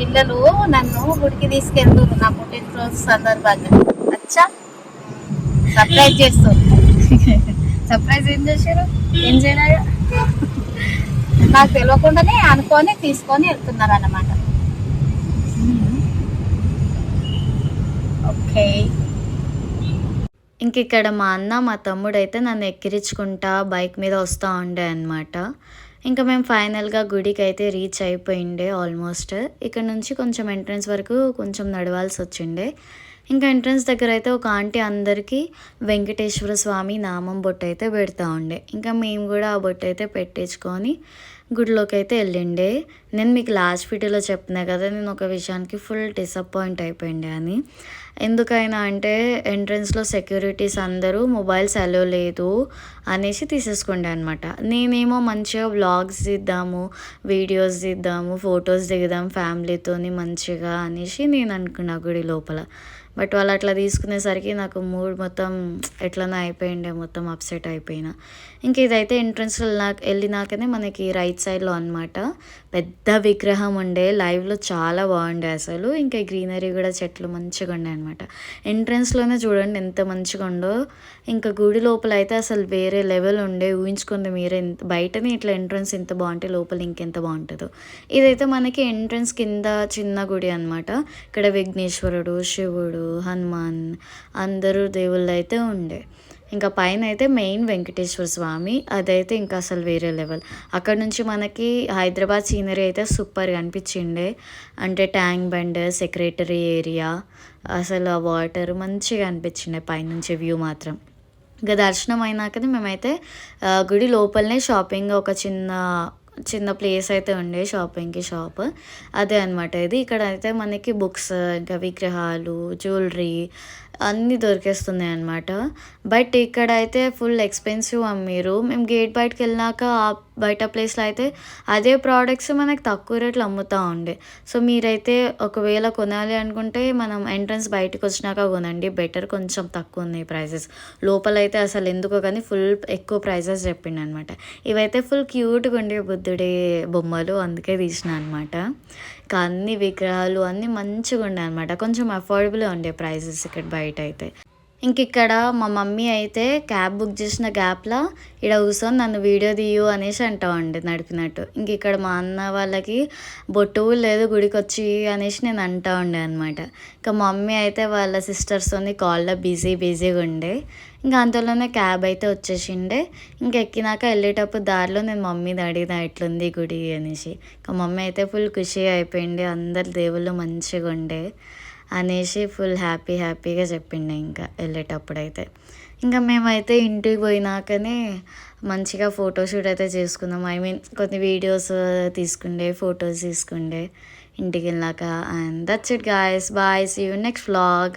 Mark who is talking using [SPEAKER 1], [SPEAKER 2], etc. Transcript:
[SPEAKER 1] పిల్లలు నన్ను గుడికి తీసుకెళ్తున్నారు నా పుట్టినరోజు సందర్భంగా. అచ్చా. సర్ప్రైజ్ చేస్తారు.
[SPEAKER 2] సర్ప్రైజ్ ఏం చేశారు? ఏం చేయలేదా?
[SPEAKER 1] నాకు తెలియకుండానే అనుకొని తీసుకొని వెళ్తున్నారు అన్నమాట
[SPEAKER 2] ఓకే.
[SPEAKER 3] ఇంక ఇక్కడ మా అన్న మా తమ్ముడు అయితే నన్ను ఎక్కిరించుకుంటా బైక్ మీద వస్తూ ఉండే అనమాట ఇంకా మేము ఫైనల్గా గుడికి అయితే రీచ్ అయిపోయిండే ఆల్మోస్ట్. ఇక్కడ నుంచి కొంచెం ఎంట్రన్స్ వరకు కొంచెం నడవాల్సి వచ్చిండే. ఇంకా ఎంట్రన్స్ దగ్గర అయితే ఒక ఆంటీ అందరికీ వెంకటేశ్వర స్వామి నామం బొట్టు అయితే పెడతా ఉండే. ఇంకా మేము కూడా ఆ బొట్టు అయితే పెట్టించుకొని గుడిలోకి అయితే వెళ్ళిండే. నేను మీకు లాస్ట్ వీడియోలో చెప్పినా కదా నేను ఒక విషయానికి ఫుల్ డిసప్పాయింట్ అయిపోయిండే అని. ఎందుకైనా అంటే ఎంట్రన్స్లో సెక్యూరిటీస్ అందరూ మొబైల్స్ అలో లేదు అనేసి తీసేసుకుండే అనమాట నేనేమో మంచిగా వ్లాగ్స్ తీద్దాము వీడియోస్ తీద్దాము ఫొటోస్ దిగుదాం ఫ్యామిలీతోని మంచిగా అనేసి నేను అనుకున్నా గుడి లోపల. బట్ వాళ్ళు అట్లా తీసుకునేసరికి నాకు మూడ్ మొత్తం ఎట్లనో అయిపోయిండే మొత్తం అప్సెట్ అయిపోయినా. ఇంక ఇదైతే ఎంట్రన్స్లో నాకు వెళ్ళినాకనే మనకి రైట్ సైడ్లో అనమాట పెద్ద విగ్రహం ఉండే లైవ్లో చాలా బాగుండే అసలు. ఇంకా గ్రీనరీ కూడా చెట్లు మంచిగా ఉండే అనమాట ఎంట్రన్స్లోనే చూడండి ఎంత మంచిగా ఉందో. ఇంకా గుడి లోపల అయితే అసలు వేరే లెవెల్ ఉండే ఊహించుకుంది మీరే. ఎంత బయటనే ఇట్లా ఎంట్రన్స్ ఎంత బాగుంటే లోపల ఇంకెంత బాగుంటుందో. ఇదైతే మనకి ఎంట్రన్స్ కింద చిన్న గుడి అనమాట ఇక్కడ విఘ్నేశ్వరుడు శివుడు హనుమాన్ అందరూ దేవుళ్ళు అయితే ఉండే. ఇంకా పైన అయితే మెయిన్ వెంకటేశ్వర స్వామి అదైతే ఇంకా అసలు వేరే లెవెల్. అక్కడ నుంచి మనకి హైదరాబాద్ సీనరీ అయితే సూపర్ అనిపించిండే. అంటే ట్యాంక్ బండ్ సెక్రటరీ ఏరియా అసలు ఆ వాటర్ మంచిగా అనిపించిండే పైనుంచి వ్యూ మాత్రం. ఇంకా దర్శనం అయినాకనే మేమైతే గుడి లోపలనే షాపింగ్ ఒక చిన్న చిన్న ప్లేస్ అయితే ఉండే షాపింగ్కి షాప్. అదే అనమాట ఇది. ఇక్కడ అయితే మనకి బుక్స్ ఇంకా విగ్రహాలు జ్యువెలరీ అన్నీ దొరికేస్తున్నాయి అనమాట బట్ ఇక్కడ అయితే ఫుల్ ఎక్స్పెన్సివ్ అమ్మిరు. మేము గేట్ బయటకు వెళ్ళినాక ఆ బయట ప్లేస్లో అయితే అదే ప్రోడక్ట్స్ మనకి తక్కువ రేట్లు అమ్ముతూ ఉండే. సో మీరైతే ఒకవేళ కొనాలి అనుకుంటే మనం ఎంట్రన్స్ బయటకు వచ్చినాక కొనండి. బెటర్ కొంచెం తక్కువ ఉన్నాయి ప్రైజెస్ లోపల అయితే అసలు ఎందుకో కానీ ఫుల్ ఎక్కువ ప్రైజెస్ చెప్పిండు అనమాట ఇవైతే ఫుల్ క్యూట్గా ఉండే బుద్ధుడి బొమ్మలు అందుకే తీసిన అనమాట. ఇంకా అన్ని విగ్రహాలు అన్నీ మంచిగా ఉండే అనమాట. కొంచెం అఫోర్డబుల్ ఉండే ప్రైజెస్ ఇక్కడ బయట అయితే. ఇంక ఇక్కడ మా మమ్మీ అయితే క్యాబ్ బుక్ చేసిన గ్యాప్లో ఇక్కడ కూర్చొని నన్ను వీడియో తీయు అనేసి అంటామండి నడిపినట్టు. ఇంక ఇక్కడ మా అన్న వాళ్ళకి బొట్టు లేదు గుడికి వచ్చి అనేసి నేను అంటా ఉండే అనమాట ఇంకా మమ్మీ అయితే వాళ్ళ సిస్టర్స్తోని కాల్లో బిజీ బిజీగా ఉండే. ఇంకా అంతలోనే క్యాబ్ అయితే వచ్చేసిండే. ఇంకా ఎక్కినాక వెళ్ళేటప్పుడు దారిలో నేను మమ్మీని అడిగిన ఎట్లుంది గుడి? అనేసి. ఇంకా మమ్మీ అయితే ఫుల్ ఖుషి అయిపోయింది అందరు దేవుళ్ళు మంచిగా ఉండే. అనేసి ఫుల్ హ్యాపీ హ్యాపీగా చెప్పిండే ఇంకా వెళ్ళేటప్పుడైతే. ఇంకా మేమైతే ఇంటికి పోయినాకనే మంచిగా ఫోటోషూట్ అయితే చేసుకున్నాం. ఐ మీన్ కొన్ని వీడియోస్ తీసుకుండే ఫొటోస్ తీసుకుండే. ఇంటికి వెళ్ళాక and that's it guys bye see you next vlog